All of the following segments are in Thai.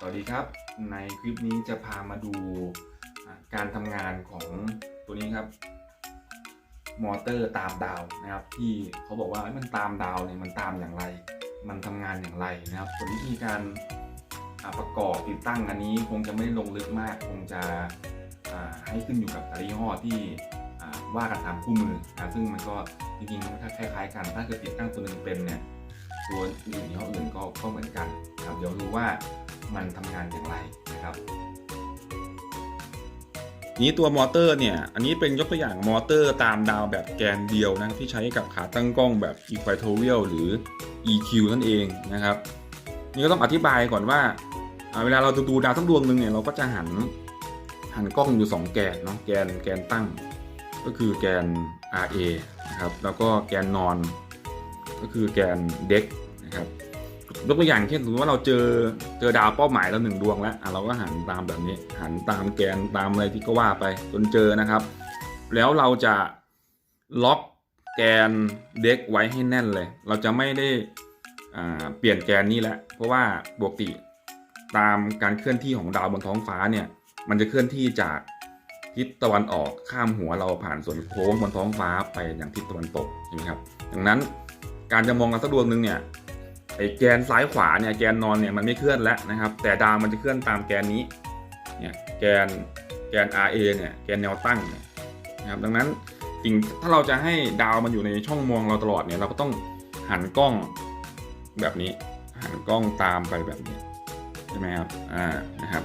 สวัสดีครับ ในคลิปนี้จะพามาดูการทำงานของตัวนี้ครับ มอเตอร์ตามดาวนะครับ ที่เขาบอกว่ามันตามดาวเนี่ยมันตามอย่างไร มันทำงานอย่างไรนะครับส่วนวิธีการประกอบติดตั้งอันนี้คงจะไม่ลงลึกมาก คงจะให้ขึ้นอยู่กับแต่ละยี่ห้อที่ว่ากันตามคู่มือนะซึ่งมันก็จริงๆมันคล้ายๆกัน ถ้าเกิดติดตั้งตัวหนึ่งเป็นเนี่ยตัวอื่นยี่ห้ออื่นก็ก็เหมือนกันครับเดี๋ยวรู้ว่า มันทำงานอย่างไรนะครับนี้ตัวมอเตอร์เนี่ย อันนี้เป็นยกตัวอย่างมอเตอร์ตามดาวแบบแกนเดียวนะที่ใช้กับขาตั้งกล้องแบบ equatorial หรือ EQ นั่นเองนะครับ นี่ก็ต้องอธิบายก่อนว่าอ่าเวลาเราดูดาวทั้งดวงหนึ่งเนี่ยเราก็จะหันหันกล้องอยู่ 2 แกนเนาะแกนแกนตั้ง ก็คือแกน RA นะครับแล้วก็แกนนอน ก็คือแกนเด็กนะครับ ยกตัวอย่างเช่นสมมติว่าเราเจอเจอดาวเป้าหมายเราหนึ่งดวงแล้วอะเราก็หันตามแบบนี้ หันตามแกนตามอะไรที่ก็ว่าไปจนเจอนะครับ แล้วเราจะล็อกแกนเด็กไว้ให้แน่นเลย เราจะไม่ได้เปลี่ยนแกนนี้แหละ เพราะว่าปกติตามการเคลื่อนที่ของดาวบนท้องฟ้าเนี่ย มันจะเคลื่อนที่จากทิศตะวันออกข้ามหัวเราผ่านส่วนโค้งบนท้องฟ้าไปอย่างทิศตะวันตกใช่ไหมครับ ดังนั้นการจะมองกันสักดวงหนึ่งเนี่ย ไอ้แกนซ้ายขวาเนี่ยแกนนอนเนี่ยมันไม่เคลื่อนแล้วนะครับ แต่ดาวมันจะเคลื่อนตามแกนนี้เนี่ยแกนแกน RA เนี่ยแกนแนวตั้งเนี่ยนะครับดังนั้นสิ่งถ้าเราจะให้ดาวมันอยู่ในช่องมองเราตลอดเนี่ยเราก็ต้องหันกล้องแบบนี้ หันกล้องตามไปแบบนี้ใช่ไหมครับอ่านะครับ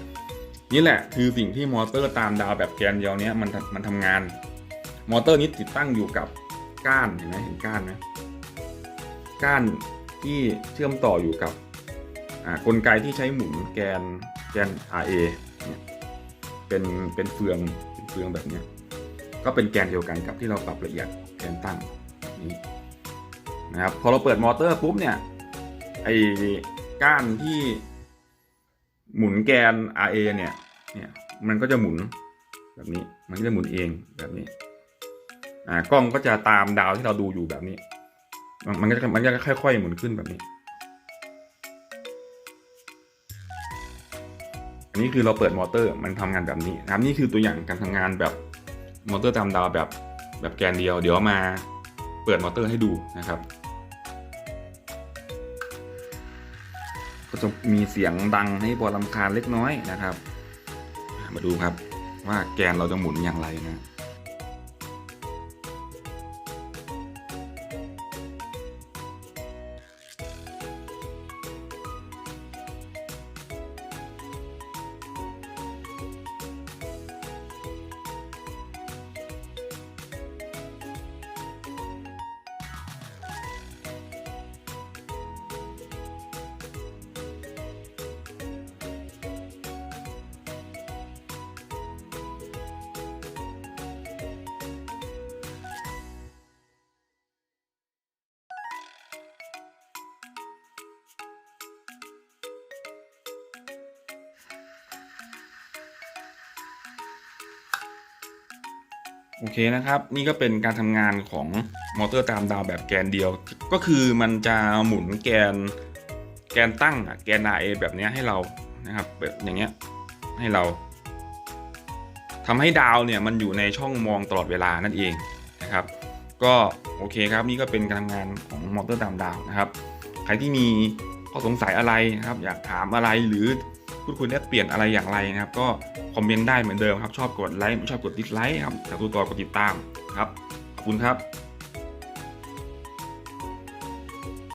นี่แหละคือสิ่งที่มอเตอร์ตามดาวแบบแกนเดียวเนี้ยมันมันทำงาน มอเตอร์นี้ติดตั้งอยู่กับก้านเห็นไหมเห็นก้านไหมก้าน ที่เชื่อมต่ออยู่กับกลไกที่ใช้หมุนแกนแกน RA เนี่ยเป็นเป็นเฟืองเป็นเฟืองแบบนี้ก็เป็นแกนเดียวกันกับที่เราปรับละเอียดแกนตั้งนี้นะครับพอเราเปิดมอเตอร์ปุ๊บเนี่ยไอ้ก้านที่หมุนแกน RA เนี่ยเนี่ยมันก็จะหมุนแบบนี้มันก็จะหมุนเองแบบนี้อ่ากล้องก็จะตามดาวที่เราดูอยู่แบบนี้ มันก็จะมันก็ค่อยๆหมุนขึ้นแบบนี้ อันนี้คือเราเปิดมอเตอร์มันทำงานแบบนี้นะครับนี่คือตัวอย่างการทำงานแบบมอเตอร์ตามดาวแบบแบบแกนเดียว เดี๋ยวมาเปิดมอเตอร์ให้ดูนะครับ ก็จะมีเสียงดังให้พอลำคาญเล็กน้อยนะครับ มาดูครับว่าแกนเราจะหมุนอย่างไรนะ โอเคนะครับ นี่ก็เป็นการทำงานของมอเตอร์ตามดาวแบบแกนเดียว ก็คือมันจะหมุนแกนแกนตั้งอะแกน RA แบบนี้ให้เรานะครับแบบอย่างเงี้ยให้เราทำให้ดาวเนี่ยมันอยู่ในช่องมองตลอดเวลานั่นเองนะครับก็โอเคครับนี่ก็เป็นการทำงานของมอเตอร์ตามดาวนะครับ ใครที่มีข้อสงสัยอะไรนะครับ อยากถามอะไรหรือพูดคุยแลกเปลี่ยนอะไรอย่างไรนะครับ ก็ คอมเมนต์ได้เหมือนเดิมครับ ชอบกดไลค์ไม่ชอบกดดิสไลค์ครับอยากดูต่อกดติดตามครับขอบคุณครับ